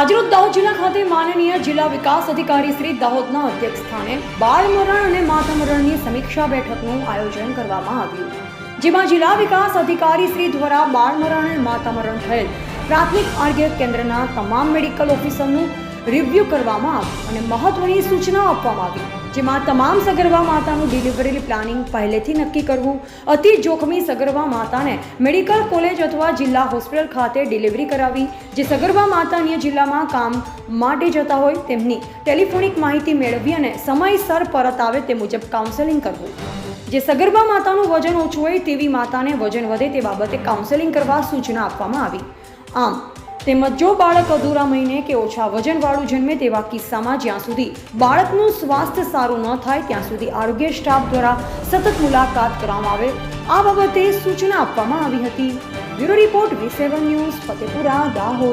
આજરોજ દાહોદ જિલ્લા ખાતે માનનીય જિલ્લા વિકાસ અધિકારી શ્રી દાહોદના અધ્યક્ષ સ્થાને બાળ મરણ અને માતા મરણની સમીક્ષા બેઠકનું આયોજન કરવામાં આવ્યું. જેમાં જિલ્લા વિકાસ અધિકારી શ્રી દ્વારા બાળ મરણ અને માતા મરણ થયેલ પ્રાથમિક આરોગ્ય કેન્દ્રના તમામ મેડિકલ ઓફિસરનું રિવ્યૂ કરવામાં આવ્યું અને મહત્વની સૂચનાઓ આપવામાં આવી, જેમાં તમામ સગર્ભા માતાનું ડિલિવરી પ્લાનિંગ પહેલેથી નક્કી કરવું, અતિ જોખમી સગર્ભા માતાને મેડિકલ કોલેજ અથવા જિલ્લા હોસ્પિટલ ખાતે ડિલિવરી કરાવી, જે સગર્ભા માતા અન્ય જિલ્લામાં કામ માટે જતા હોય તેમની ટેલિફોનિક માહિતી મેળવી અને સમયસર પરત આવે તે મુજબ કાઉન્સેલિંગ કરવું. જે સગર્ભા માતાનું વજન ઓછું હોય તેવી માતાને વજન વધે તે બાબતે કાઉન્સેલિંગ કરવા સૂચના આપવામાં આવી. આમ તેમજ જો બાળક અધૂરા મહિને કે ઓછા વજનવાળું જન્મે તેવા કિસ્સામાં જ્યાં સુધી બાળકનું સ્વાસ્થ્ય સારું ન થાય, ત્યાં સુધી આરોગ્ય સ્ટાફ દ્વારા સતત મુલાકાત કરવામાં આવે, આ બાબતે સૂચના આપવામાં આવી હતી. Bureau report V news, Fatepura, Dahod.